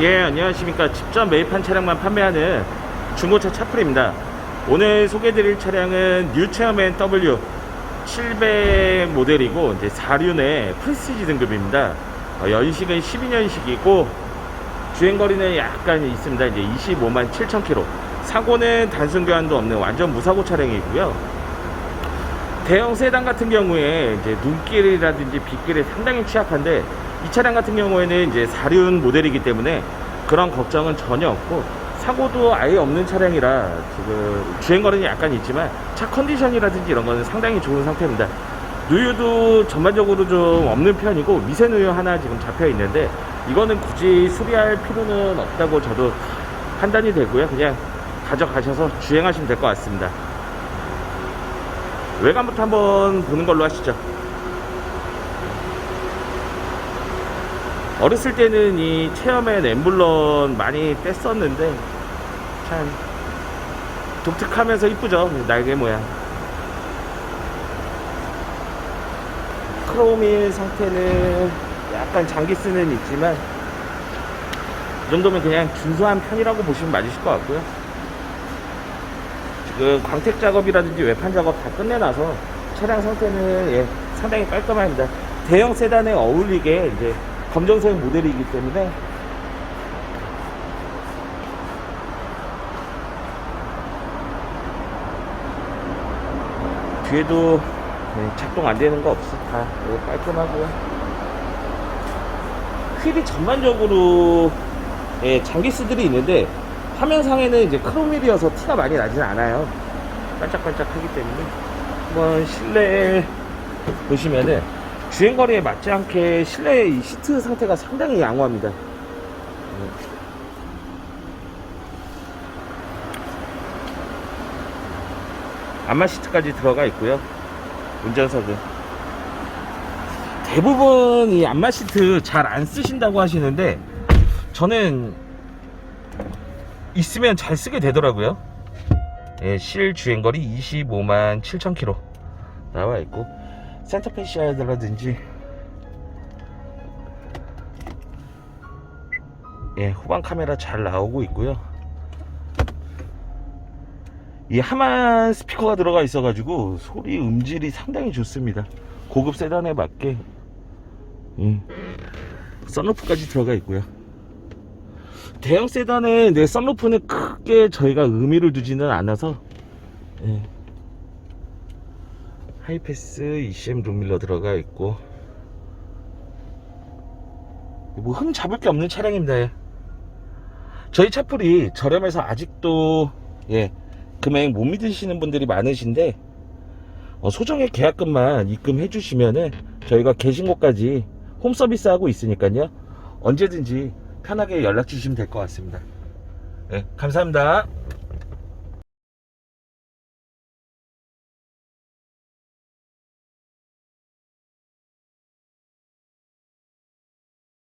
예, 안녕하십니까. 직접 매입한 차량만 판매하는 중고차 차풀입니다. 오늘 소개드릴 차량은 뉴체어맨 W 700 모델이고 이제 4륜의 프레스티지 등급입니다. 어, 연식은 12년식이고 주행거리는 약간 있습니다. 이제 25만 7천 킬로. 사고는 단순 교환도 없는 완전 무사고 차량이고요. 대형 세단 같은 경우에 이제 눈길이라든지 빗길에 상당히 취약한데 이 차량 같은 경우에는 이제 4륜 모델이기 때문에 그런 걱정은 전혀 없고 사고도 아예 없는 차량이라 지금 주행거리는 약간 있지만 차 컨디션이라든지 이런 거는 상당히 좋은 상태입니다. 누유도 전반적으로 좀 없는 편이고 미세 누유 하나 지금 잡혀 있는데 이거는 굳이 수리할 필요는 없다고 저도 판단이 되고요. 그냥 가져가셔서 주행하시면 될 것 같습니다. 외관부터 한번 보는 걸로 하시죠. 어렸을 때는 이 체험엔 엠블럼 많이 뗐었는데 참 독특하면서 이쁘죠 날개 모양. 크롬인 상태는 약간 장기스는 있지만 이 정도면 그냥 준수한 편이라고 보시면 맞으실 것 같고요. 지금 광택 작업이라든지 외판 작업 다 끝내놔서 차량 상태는 예, 상당히 깔끔합니다. 대형 세단에 어울리게 이제 검정색 모델이기 때문에 뒤에도 네, 작동 안 되는 거 없어. 다 네, 깔끔하고요. 휠이 전반적으로 예, 장기스들이 있는데 화면상에는 이제 크롬휠이어서 티가 많이 나진 않아요. 반짝반짝하기 때문에 한번 실내 보시면은 주행거리에 맞지 않게 실내 이 시트 상태가 상당히 양호합니다. 네. 안마 시트까지 들어가 있고요. 운전석은 대부분 이 안마 시트 잘 안 쓰신다고 하시는데 저는 있으면 잘 쓰게 되더라고요. 예, 실 주행거리 25만 7천 킬로 나와 있고 센터페시아라든지 예, 후방 카메라 잘 나오고 있고요. 이 하만 스피커가 들어가 있어가지고 소리 음질이 상당히 좋습니다. 고급 세단에 맞게 음, 썬루프까지 들어가 있고요. 대형 세단에 내 썬루프는 크게 저희가 의미를 두지는 않아서 예. 하이패스 ECM 룸밀러 들어가 있고. 뭐 흠 잡을 게 없는 차량입니다 예. 저희 차풀이 저렴해서 아직도 예 금액 못 믿으시는 분들이 많으신데 어, 소정의 계약금만 입금해 주시면은 저희가 계신곳까지 홈 서비스 하고 있으니까요. 언제든지 편하게 연락 주시면 될 것 같습니다. 예 감사합니다